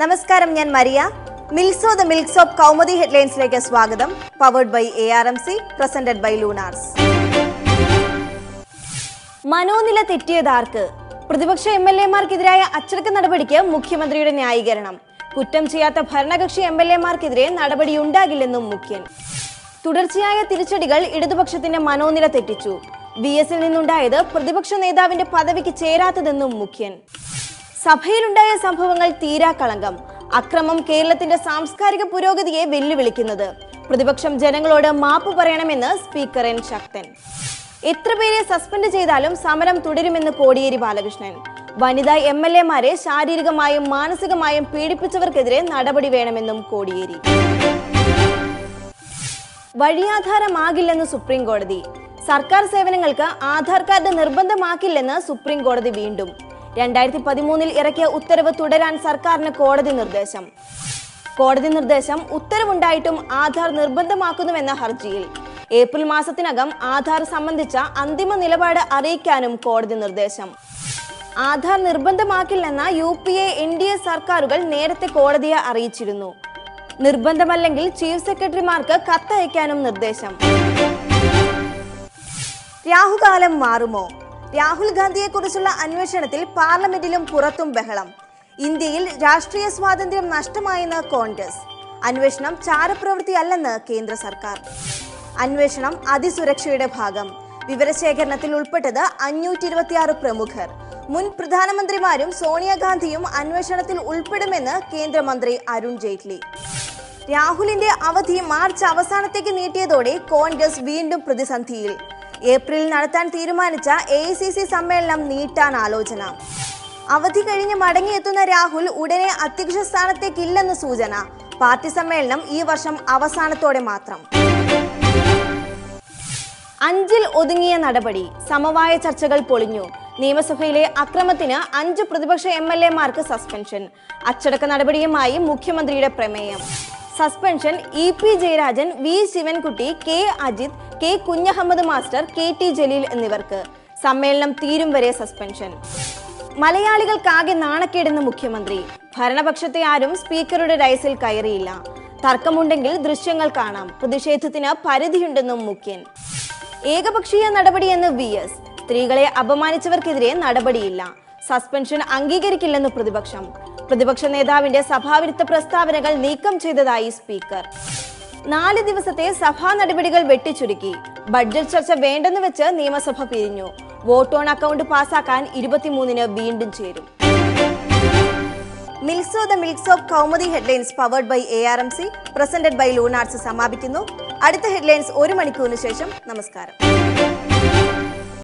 നമസ്കാരം ഞാൻ മരിയ. മിൽസോ ദ മിൽക്സ് ഓഫ് കൗമുദി ഹെഡ്ലൈൻസിലേക്ക് സ്വാഗതം. Powered by A R M C presented by Lunars മനോനില തെറ്റിയതാർക്ക്? പ്രതിപക്ഷ എം എൽ എമാർക്കെതിരായ അച്ചടക്ക നടപടിക്ക് മുഖ്യമന്ത്രിയുടെ ന്യായീകരണം. കുറ്റം ചെയ്യാത്ത ഭരണകക്ഷി എം എൽ എമാർക്കെതിരെ നടപടിയുണ്ടാകില്ലെന്നും മുഖ്യൻ. തുടർച്ചയായ തിരിച്ചടികൾ ഇടതുപക്ഷത്തിന്റെ മനോനില തെറ്റിച്ചു. വി എസിൽ നിന്നുണ്ടായത് പ്രതിപക്ഷ നേതാവിന്റെ പദവിക്ക് ചേരാത്തതെന്നും മുഖ്യൻ. സഭയിലുണ്ടായ സംഭവങ്ങൾ തീരാ കളങ്കം. അക്രമം കേരളത്തിന്റെ സാംസ്കാരിക പുരോഗതിയെ വെല്ലുവിളിക്കുന്നത്. പ്രതിപക്ഷം ജനങ്ങളോട് മാപ്പ് പറയണമെന്ന് സ്പീക്കർ എൻ. ശക്തൻ. എത്ര പേരെ സസ്പെൻഡ് ചെയ്താലും സമരം തുടരുമെന്ന് കോടിയേരി ബാലകൃഷ്ണൻ. വനിതാ എം എൽ എമാരെ ശാരീരികമായും മാനസികമായും പീഡിപ്പിച്ചവർക്കെതിരെ നടപടി വേണമെന്നും കോടിയേരി. വഴിയാധാരമാകില്ലെന്ന് സുപ്രീം കോടതി സർക്കാർ സേവനങ്ങൾക്ക് ആധാർ കാർഡ് നിർബന്ധമാക്കില്ലെന്ന് സുപ്രീം കോടതി വീണ്ടും. രണ്ടായിരത്തി പതിമൂന്നിൽ ഇറക്കിയ ഉത്തരവ് തുടരാൻ സർക്കാരിന് കോടതി നിർദ്ദേശം. കോടതി നിർദ്ദേശം ഉത്തരവുണ്ടായിട്ടും ആധാർ നിർബന്ധമാക്കുന്നുവെന്ന ഹർജിയിൽ. ഏപ്രിൽ മാസത്തിനകം ആധാർ സംബന്ധിച്ച അന്തിമ നിലപാട് അറിയിക്കാനും കോടതി നിർദ്ദേശം. Aadhaar നിർബന്ധമാക്കില്ലെന്ന U P A N D A സർക്കാരുകൾ നേരത്തെ കോടതിയെ അറിയിച്ചിരുന്നു. നിർബന്ധമല്ലെങ്കിൽ ചീഫ് സെക്രട്ടറിമാർക്ക് കത്തയക്കാനും നിർദ്ദേശം. രാഹുകാലം മാറുമോ? രാഹുൽ ഗാന്ധിയെക്കുറിച്ചുള്ള അന്വേഷണത്തിൽ പാർലമെന്റിലും പുറത്തും ബഹളം. ഇന്ത്യയിൽ രാഷ്ട്രീയ സ്വാതന്ത്ര്യം നഷ്ടമായെന്ന് കോൺഗ്രസ്. അന്വേഷണം ചാരപ്രവൃത്തിയല്ലെന്ന് കേന്ദ്ര സർക്കാർ. അന്വേഷണം അതിസുരക്ഷയുടെ ഭാഗം. വിവരശേഖരണത്തിൽ ഉൾപ്പെട്ടത് അഞ്ഞൂറ്റി ഇരുപത്തിയാറ് പ്രമുഖർ. മുൻ പ്രധാനമന്ത്രിമാരും സോണിയാഗാന്ധിയും അന്വേഷണത്തിൽ ഉൾപ്പെടുമെന്ന് കേന്ദ്രമന്ത്രി അരുൺ ജെയ്റ്റ്ലി. രാഹുലിന്റെ അവധി മാർച്ച് അവസാനത്തേക്ക് നീട്ടിയതോടെ കോൺഗ്രസ് വീണ്ടും പ്രതിസന്ധിയിൽ. ഏപ്രിലിൽ നടത്താൻ തീരുമാനിച്ച എ സമ്മേളനം നീട്ടാൻ ആലോചന. അവധി കഴിഞ്ഞ് മടങ്ങിയെത്തുന്ന രാഹുൽ ഉടനെ അധ്യക്ഷ സ്ഥാനത്തേക്കില്ലെന്ന് സൂചന. പാർട്ടി സമ്മേളനം ഈ വർഷം അവസാനത്തോടെ മാത്രം. അഞ്ചിൽ ഒതുങ്ങിയ നടപടി സമവായ ചർച്ചകൾ പൊളിഞ്ഞു. നിയമസഭയിലെ അക്രമത്തിന് അഞ്ച് പ്രതിപക്ഷ എം എൽ എമാർക്ക് സസ്പെൻഷൻ. അച്ചടക്ക നടപടിയുമായി മുഖ്യമന്ത്രിയുടെ പ്രമേയം. Suspension E P Jayarajan V Sivankutty K Ajith K Kunjahammed master K T Jaleel എന്നിവർക്ക് സമ്മേളനം തീരും വരെ സസ്പെൻഷൻ മലയാളികൾക്കാകെ നാണക്കേടെന്ന് മുഖ്യമന്ത്രി. ഭരണപക്ഷത്തെ ആരും സ്പീക്കറുടെ ഡയസിൽ കയറിയില്ല. തർക്കമുണ്ടെങ്കിൽ ദൃശ്യങ്ങൾ കാണാം. പ്രതിഷേധത്തിന് പരിധിയുണ്ടെന്നും മുഖ്യൻ. ഏകപക്ഷീയ നടപടിയെന്ന് വി എസ് സ്ത്രീകളെ അപമാനിച്ചവർക്കെതിരെ നടപടിയില്ല. സസ്പെൻഷൻ അംഗീകരിക്കില്ലെന്ന് പ്രതിപക്ഷം. പ്രതിപക്ഷ നേതാവിന്റെ സഭാവിരുദ്ധ പ്രസ്താവനകൾ നീക്കം ചെയ്തതായി സ്പീക്കർ. നാല് ദിവസത്തെ സഭാ നടപടികൾ വെട്ടിച്ചുരുക്കി. ബഡ്ജറ്റ് ചർച്ച വേണ്ടെന്ന് വെച്ച് നിയമസഭ പിരിഞ്ഞു. വോട്ട് ഓൺ അക്കൗണ്ട് പാസാക്കാൻ ഇരുപത്തിമൂന്നിന് വീണ്ടും ചേരും. മിൽസോ the milks of Kaumudi headlines powered by A R M C presented by Lunarts സമാപിക്കുന്നു. അടുത്ത ഹെഡ്ലൈൻസ് ഒരു മണിക്കൂറിന് ശേഷം. നമസ്കാരം.